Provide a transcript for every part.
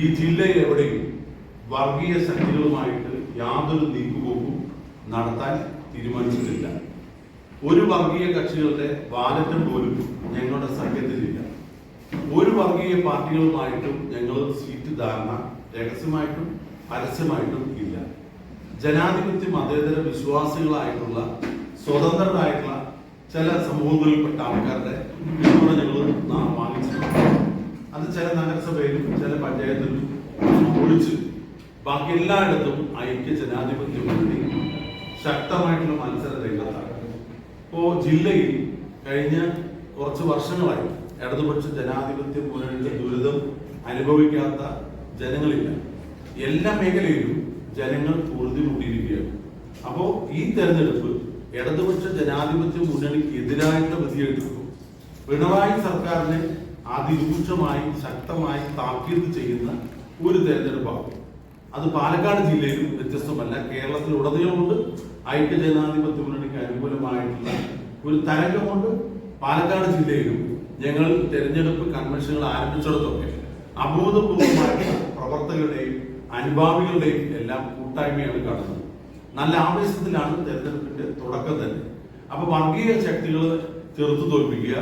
ഈ ജില്ലയിൽ എവിടെയും വർഗീയ ശക്തികളുമായിട്ട് യാതൊരു നീക്കുപോക്കും നടത്താൻ തീരുമാനിച്ചിട്ടില്ല. ഒരു വർഗീയ കക്ഷികളുടെ വാലറ്റ് പോലും ഞങ്ങളുടെ സഖ്യത്തിലില്ല. ഒരു വർഗീയ പാർട്ടികളുമായിട്ടും ഞങ്ങൾ സീറ്റ് ധാരണ രഹസ്യമായിട്ടും പരസ്യമായിട്ടും ഇല്ല. ജനാധിപത്യ മതേതര വിശ്വാസികളായിട്ടുള്ള സ്വതന്ത്രരായിട്ടുള്ള ചില സമൂഹങ്ങളിൽപ്പെട്ട ആൾക്കാരുടെ പിന്തുണ ഞങ്ങൾ വാങ്ങിച്ചിട്ടുണ്ട്. അത് ചില നഗരസഭയിലും ചില പഞ്ചായത്തിലും ഒഴിച്ച് ബാക്കി എല്ലായിടത്തും ഐക്യ ജനാധിപത്യ മുന്നണി ശക്തമായിട്ടുള്ള മത്സര രംഗത്താണ്. ഇപ്പോ ജില്ലയിൽ കഴിഞ്ഞ കുറച്ച് വർഷങ്ങളായി ഇടതുപക്ഷ ജനാധിപത്യ മുന്നണിയുടെ ദുരിതം അനുഭവിക്കാത്ത ജനങ്ങളില്ല. എല്ലാ മേഖലയിലും ജനങ്ങൾ പൊറുതിമുട്ടിയിരിക്കുകയാണ് അപ്പോ ഈ തെരഞ്ഞെടുപ്പ് ഇടതുപക്ഷ ജനാധിപത്യ മുന്നണിക്ക് എതിരായിട്ടുള്ള വിധിയെടുക്കും പിണറായി സർക്കാരിനെ അതിരൂക്ഷമായി ശക്തമായി താക്കീത് ചെയ്യുന്ന ഒരു തെരഞ്ഞെടുപ്പാണ്. അത് പാലക്കാട് ജില്ലയിലും വ്യത്യസ്തമല്ല. കേരളത്തിൽ ഉടനീളമുണ്ട് ഐക്യ ജനാധിപത്യ മുന്നണിക്ക് അനുകൂലമായിട്ടുള്ള ഒരു തരംഗമുണ്ട്. പാലക്കാട് ജില്ലയിലും ഞങ്ങൾ തെരഞ്ഞെടുപ്പ് കൺവെൻഷനുകൾ ആരംഭിച്ചിടത്തൊക്കെ അബോധപൂർവമായിട്ടുള്ള പ്രവർത്തകരുടെയും അനുഭാവികളുടെയും എല്ലാം കൂട്ടായ്മയാണ് കാണുന്നത്. നല്ല ആവേശത്തിലാണ് തെരഞ്ഞെടുപ്പിന്റെ തുടക്കം തന്നെ. അപ്പൊ വർഗീയ ശക്തികൾ ചെറുത്തു തോൽപ്പിക്കുക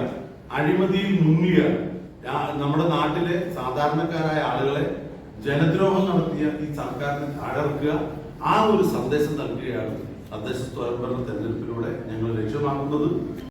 അഴിമതിയിൽ മുങ്ങിയ നമ്മുടെ നാട്ടിലെ സാധാരണക്കാരായ ആളുകളെ ജനദ്രോഹം നടത്തിയ ഈ സർക്കാരിനെ അടർക്കുക ആ ഒരു സന്ദേശം നൽകുകയാണ് തദ്ദേശ സ്വയംഭരണ തെരഞ്ഞെടുപ്പിലൂടെ ഞങ്ങൾ ലക്ഷ്യമാക്കുന്നത്.